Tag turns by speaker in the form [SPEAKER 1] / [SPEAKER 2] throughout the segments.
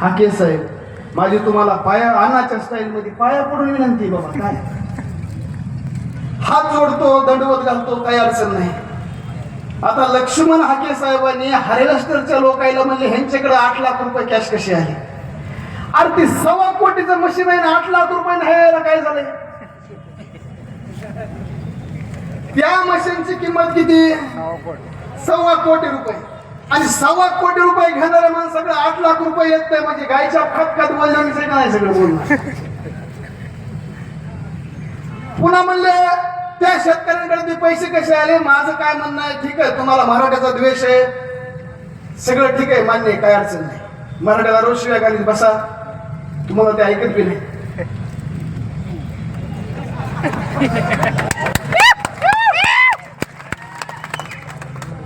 [SPEAKER 1] हाके साहेब माझी तुम्हाला पाया अन्नाच्या स्टाईल मध्ये पाया पडून विनंती आहे बाबा. काय? हात जोडतो दंडवत घालतो काही अडचण नाही. आता लक्ष्मण हाके साहेबांनी हार्वेस्टरच्या लोकायला म्हणले ह्यांच्याकडे आठ लाख रुपये कॅश कशी आहे अरे ती सव्वा कोटीचं मशीन आहे ना आठ लाख रुपये नाही यायला काय झालंय? त्या मशीनची किंमत किती? सव्वा कोटी रुपये. आणि सव्वा कोटी रुपये घेणाऱ्या माणसाकडे आठ लाख रुपये येत नाही म्हणजे गायच्या खत खत बोलण्याचं का नाही सगळं बोलणं. पुन्हा म्हणले त्या शेतकऱ्यांकडे ते पैसे कसे आले? माझं काय म्हणणं आहे? ठीक आहे तुम्हाला मराठ्याचा द्वेष आहे. सगळं ठीक आहे मान्य काय अडचण नाही. मराठ्याला रोज शिवाय घालीत बसा. तुम्हाला ते ऐकत बी नाही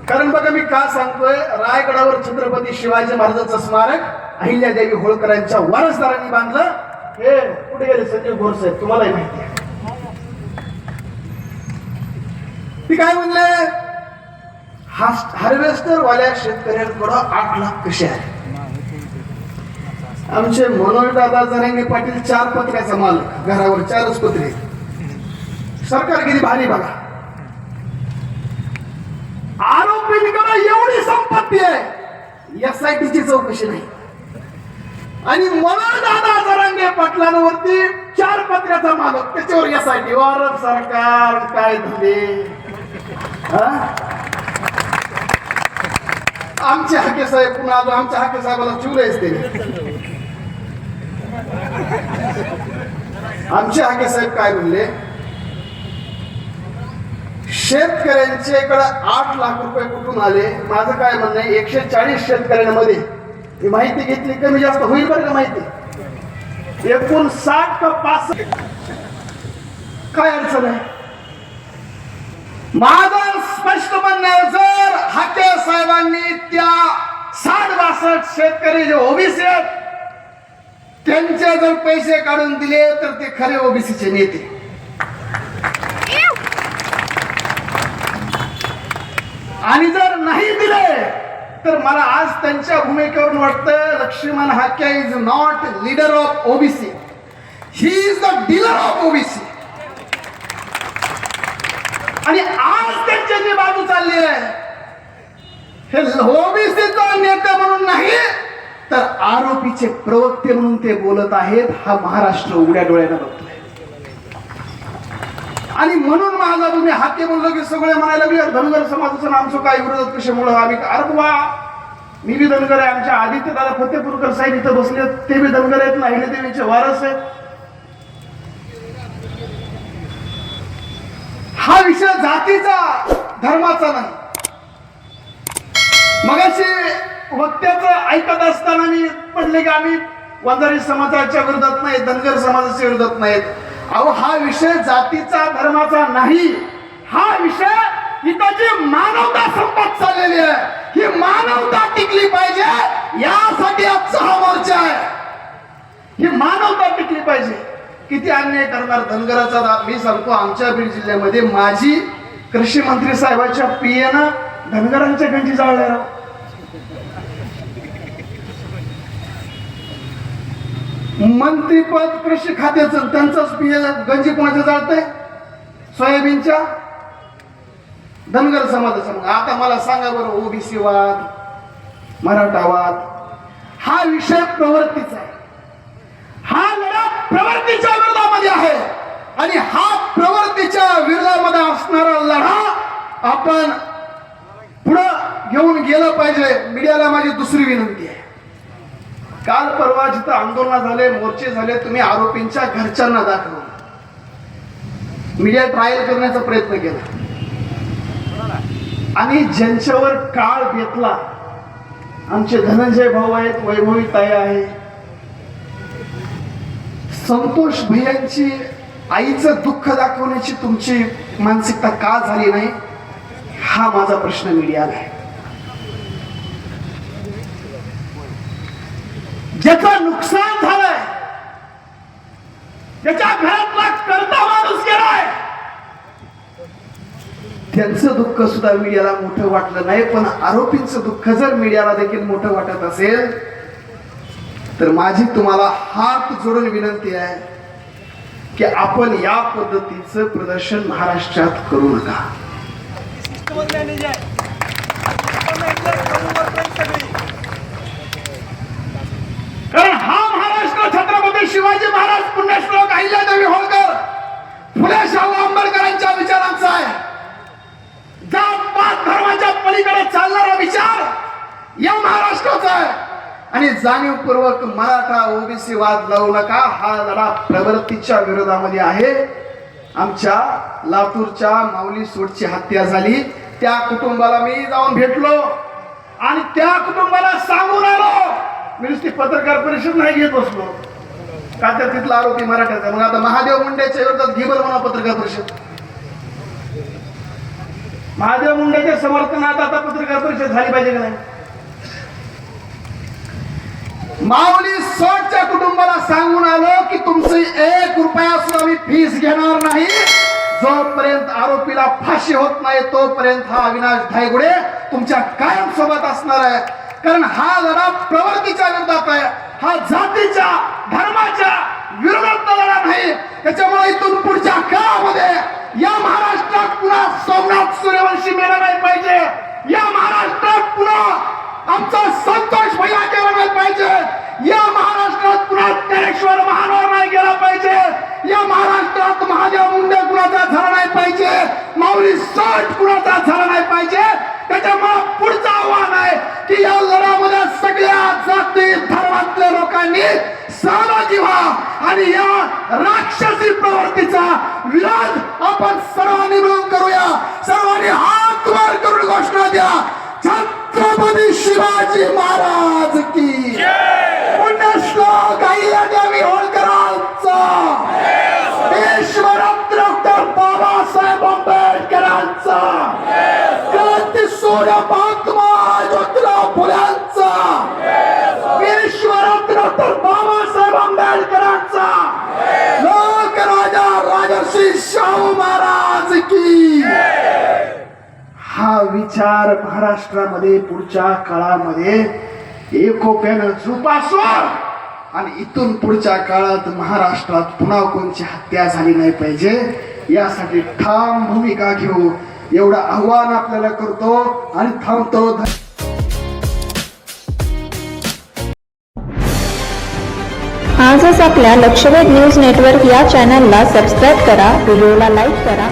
[SPEAKER 1] कारण बघा मी का सांगतोय? रायगडावर छत्रपती शिवाजी महाराजांचं स्मारक अहिल्यादेवी होळकरांच्या वारसदारांनी बांधलं. हे कुठे गेले संजय गोरसाहेब तुम्हालाही माहिती आहे. ती काय म्हणले? हार्वेस्टर वाल्या शेतकऱ्यांकडं आठ लाख कसे आहे? आमचे मनोज दादा जरांगे पाटील चार पत्र्याचा मालक घरावर चारच पत्रे. सरकार किती भारी बघा. आरोपींकडे एवढी संपत्ती आहे. एस आय टीची चौकशी नाही. आणि मला दादा जरांगे पाटलांवरती चार पत्र्याचा मालक त्याच्यावर एस आय टी वर सरकार काय झाले? हा? आमचे हाके साहेब पुन्हा आलो आमच्या हाके साहेबाला चिवलेच ते आमचे हाके साहेब काय म्हणले? शेतकऱ्यांच्याकडे आठ लाख रुपये कुठून आले? माझं काय म्हणणं आहे एकशे चाळीस शेतकऱ्यांमध्ये ही माहिती घेतली कमी जास्त होईल बरं का माहिती? एकूण साठ का पाच काय अडचण आहे? माझं स्पष्ट म्हणणं जर हाके साहेबांनी त्या साठ बासष्ट शेतकरी जे ओबीसी आहेत त्यांचे जर पैसे काढून दिले तर ते खरे ओबीसीचे नेते. आणि जर नाही दिले तर मला आज त्यांच्या भूमिकेवरून वाटतं Laxman Hake is not leader of OBC he is the dealer of OBC आणि आज त्यांच्या जी बाजू चालली आहे हे ओबीसीचा नेते म्हणून नाही तर आरोपीचे प्रवक्ते म्हणून ते बोलत आहेत हा महाराष्ट्र उघड्या डोळ्यानं बघतोय. आणि म्हणून माझा तुम्ही हाके म्हणलं की सगळे म्हणायला लागले धनगर समाजाचं नाम आमचं काय विरोधात कशामुळं आम्ही अरे वा मी बी धनगर आहे आमच्या आदित्य दादा फतेपूरकर साहेब इथं बसले ते बी धनगर आहेत ना देवीचे वारस आहेत. हा विषय जातीचा धर्माचा नाही. मगाशी वक्त्याचं ऐकत असताना मी म्हटले की आम्ही वंजारी समाजाच्या विरोधात नाही धनगर समाजाच्या विरोधात नाहीत. अहो हा विषय जातीचा धर्माचा नाही. हा विषय इथं जी मानवता संपत चाललेली आहे. ही मानवता टिकली पाहिजे यासाठी आजचा हा मोर्चा आहे. ही मानवता टिकली पाहिजे. किती अन्याय करणार धनगराचा दाब मी सांगतो आमच्या बीड जिल्ह्यामध्ये माझी कृषी मंत्री साहेबाच्या पियेनं धनगरांच्या गंजी जाळल्या. मंत्रीपद कृषी खात्याचं त्यांचंच पिय गंजी कोणाच्या जाळतंय? सोयाबीनच्या? धनगर समाजाचं. आता मला सांगा बरं ओबीसी वाद मराठा वाद हा विषय प्रवृत्तीचा आहे. हा लढा प्रवृत्तीच्या विरोधामध्ये आहे. आणि हा प्रवृत्तीच्या विरोधामध्ये असणारा लढा आपण पुढं घेऊन गेलं पाहिजे. मीडियाला माझी दुसरी विनंती आहे. काल परवा जिथं आंदोलन झाले मोर्चे झाले तुम्ही आरोपींच्या घरच्यांना दाखवलं मीडिया ट्रायल करण्याचा प्रयत्न केला. आणि ज्यांच्यावर काळ बेतला आमचे धनंजय भाऊ आहेत वैभवी ताई आहे संतोष भैयांची आईचं दुःख दाखवण्याची तुमची मानसिकता का झाली नाही हा माझा प्रश्न मीडियाला आहे. ज्याचं नुकसान झालंय. त्याच्या घरातला करता माणूस गेलाय. त्यांचं दुःख सुद्धा मीडियाला मोठं वाटलं नाही पण आरोपींचं दुःख जर मीडियाला देखील मोठं वाटत असेल तर तर माझी तुम्हाला हात जोडून विनंती आहे की आपण या पद्धतीचं प्रदर्शन महाराष्ट्रात करू नका कारण हा महाराष्ट्र छत्रपती शिवाजी महाराज पुण्यश्लोक अहिल्यादेवी होळकर. फुले शाहू आंबेडकरांच्या विचारांचा आहे. जात पात धर्माच्या पलीकडे चालणारा विचार या महाराष्ट्राचा आहे. आणि जाणीवपूर्वक मराठा ओबीसी वाद लावू नका हा लढा प्रवृत्तीच्या विरोधामध्ये आहे. आमच्या लातूरच्या माऊली सोडची हत्या झाली. त्या कुटुंबाला मी जाऊन भेटलो. आणि त्या कुटुंबाला सांगून आलो. मी नुसती पत्रकार परिषद नाही घेत बसलो. का तर तिथला आरोपी मराठ्याचा मग आता महादेव मुंडेच्या विरोधात घेबल म्हणा पत्रकार परिषद. महादेव मुंडेच्या समर्थनात आता पत्रकार परिषद झाली पाहिजे का नाही? माऊली सोटच्या कुटुंबाला सांगून आलो की तुमची एक रुपया सुद्धा मी फीस घेणार नाही. जोपर्यंत आरोपीला फाशी होत नाही तोपर्यंत हा अविनाश धायगुडे तुमच्या कायम सोबत असणार आहे. कारण हा लढा प्रवृत्तीच्या विरोधात आहे. हा जातीच्या धर्माच्या विरोधात लढा नाही त्याच्यामुळे इथून पुढच्या काळामध्ये या महाराष्ट्रात पुन्हा सोमनाथ सूर्यवंशी मेला नाही पाहिजे. या महाराष्ट्रात पुन्हा आमचा संतोष भैया केला नाही पाहिजे. या महाराष्ट्रात पुन्हा ज्ञानेश्वर महानवर नाही गेला पाहिजे. या महाराष्ट्रात महादेव मुंडे कुणाचा झाला नाही पाहिजे. माऊली साठ कुणाचा झाला नाही पाहिजे. त्याच्यामुळे पुढचं आव्हान आहे. की या लढ्यामध्ये सगळ्या जाती धर्मातल्या लोकांनी सहभागी व्हा. आणि या राक्षसी प्रवृत्तीचा विरोध आपण सर्वांनी मिळून करूया. सर्वांनी हात वर करून घोषणा द्या. छत्रपती शिवाजी महाराज की पुण्यश्लोक अहिल्यादेवी होळकरांचा देशभरात डॉक्टर बाबासाहेब आंबेडकरांचा. क्रांती सूर्य महात्मा ज्योतिराव फुल्यांचा विश्वरत्न डॉक्टर बाबासाहेब आंबेडकरांचा लोकराजा राजर्षी शाहू महाराज की हा विचार महाराष्ट्रामध्ये पुढच्या काळामध्ये एकोप्यानं जोपासो आणि इथून पुढच्या काळात महाराष्ट्रात पुन्हा कोणची हत्या झाली नाही पाहिजे यासाठी ठाम भूमिका घेऊ. एवढं आव्हान आपल्याला करतो आणि थांबतो.
[SPEAKER 2] आजच आपल्या लक्षवेध न्यूज नेटवर्क या चॅनलला सबस्क्राईब करा व्हिडिओला लाईक करा